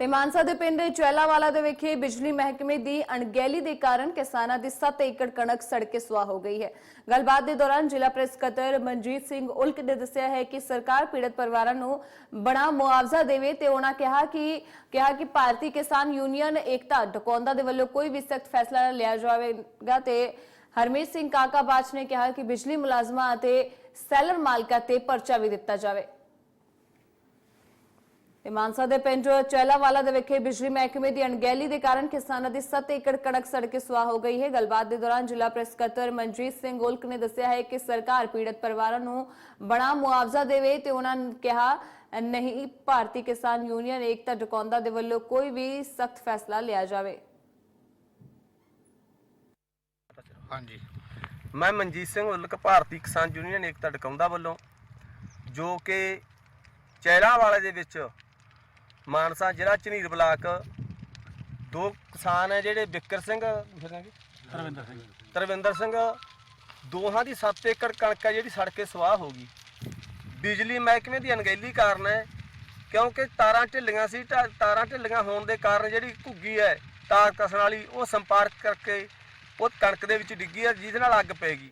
ਤੇ ਮਾਨਸਾ ਦੇ ਪਿੰਡ ਚੈਲਾਵਾਲਾ ਦੇ ਵਿਖੇ ਬਿਜਲੀ ਮਹਿਕਮੇ ਦੀ ਅਣਗਹਿਲੀ ਦੇ ਕਾਰਨ ਕਿਸਾਨਾਂ ਦੀ 7 ਏਕੜ ਕਣਕ ਸੜ ਕੇ ਸੁਆਹ ਹੋ ਗਈ ਹੈ। ਗੱਲਬਾਤ ਦੇ ਦੌਰਾਨ ਜ਼ਿਲ੍ਹਾ ਪ੍ਰੈਸ ਸਕੱਤਰ ਮਨਜੀਤ ਸਿੰਘ ਉਲਕ ਨੇ ਦੱਸਿਆ ਹੈ ਕਿ ਸਰਕਾਰ ਪੀੜਤ ਪਰਿਵਾਰਾਂ ਨੂੰ ਬੜਾ ਮੁਆਵਜ਼ਾ ਦੇਵੇ ਤੇ ਉਹਨਾਂ ਕਿਹਾ ਕਿ ਕਿਹਾ ਕਿ ਭਾਰਤੀ ਕਿਸਾਨ ਯੂਨੀਅਨ ਏਕਤਾ ਡਕੌਂਦਾ ਦੇ ਵੱਲੋਂ ਕੋਈ ਵੀ ਸਖਤ ਫੈਸਲਾ ਨਾ ਲਿਆ ਜਾਵੇਗਾ ਤੇ ਹਰਮੀਤ ਸਿੰਘ ਕਾਕਾ ਬਾਚ ਨੇ ਕਿਹਾ ਕਿ ਬਿਜਲੀ ਮੁਲਾਜ਼ਮਾਂ ਅਤੇ ਸੈਲਰ ਮਾਲਕਾਂ ਤੇ ਪਰਚਾ ਵੀ ਦਿੱਤਾ ਜਾਵੇ। ਤੇ ਮਾਨਸਾ ਦੇ ਪਿੰਡ ਚੈਲਾਵਾਲਾ ਦੇ ਵਿਖੇ ਬਿਜਲੀ ਮਹਿਕਮੇ ਦੀ ਅਣਗਹਿਲੀ ਦੇ ਕਾਰਨ ਕਿਸਾਨਾਂ ਦੀ 7 ਏਕੜ ਕਣਕ ਸੜ ਕੇ ਸੁਆਹ ਹੋ ਗਈ ਹੈ। ਗੱਲਬਾਤ ਦੇ ਦੌਰਾਨ ਜ਼ਿਲ੍ਹਾ ਪ੍ਰੈਸ ਸਕੱਤਰ ਮਨਜੀਤ ਸਿੰਘ ਉਲਕ ਨੇ ਦੱਸਿਆ ਹੈ ਕਿ ਸਰਕਾਰ ਪੀੜਤ ਪਰਿਵਾਰਾਂ ਨੂੰ ਬੜਾ ਮੁਆਵਜ਼ਾ ਦੇਵੇ ਤੇ ਉਹਨਾਂ ਨੇ ਕਿਹਾ, ਨਹੀਂ, ਭਾਰਤੀ ਕਿਸਾਨ ਯੂਨੀਅਨ ਏਕਤਾ ਡਕੌਂਦਾ ਦੇ ਵੱਲੋਂ ਕੋਈ ਵੀ ਸਖਤ ਫੈਸਲਾ ਲਿਆ ਜਾਵੇ। ਹਾਂਜੀ। ਮੈਂ ਮਨਜੀਤ ਸਿੰਘ ਉਲਕ, ਭਾਰਤੀ ਕਿਸਾਨ ਯੂਨੀਅਨ ਏਕਤਾ ਡਕਾਉਂਦਾ ਵੱਲੋਂ, ਜੋ ਕਿ ਚਹਿਰਾ ਵਾਲੇ ਦੇ ਵਿੱਚ ਮਾਨਸਾ ਜ਼ਿਲ੍ਹਾ ਝਨੀਰ ਬਲਾਕ। ਦੋ ਕਿਸਾਨ ਹੈ ਜਿਹੜੇ ਵਿਕਰ ਸਿੰਘ ਤਰਵਿੰਦਰ ਸਿੰਘ। ਤਰਵਿੰਦਰ ਸਿੰਘ ਦੋਹਾਂ ਦੀ 7 ਏਕੜ ਕਣਕ ਹੈ ਜਿਹੜੀ ਸੜ ਕੇ ਸਵਾਹ ਹੋ ਗਈ। ਬਿਜਲੀ ਮਹਿਕਮੇ ਦੀ ਅਣਗਹਿਲੀ ਕਾਰਨ ਹੈ ਕਿਉਂਕਿ ਤਾਰਾਂ ਢਿੱਲੀਆਂ ਸੀ ਤਾਰਾਂ ਢਿੱਲੀਆਂ ਹੋਣ ਦੇ ਕਾਰਨ ਜਿਹੜੀ ਘੁੱਗੀ ਹੈ ਤਾਰ ਕਸਣ ਵਾਲੀ ਉਹ ਸੰਪਰਕ ਕਰਕੇ ਉਹ ਕਣਕ ਦੇ ਵਿੱਚ ਡਿੱਗੀ ਹੈ ਜਿਹਦੇ ਨਾਲ ਅੱਗ ਪੈ ਗਈ।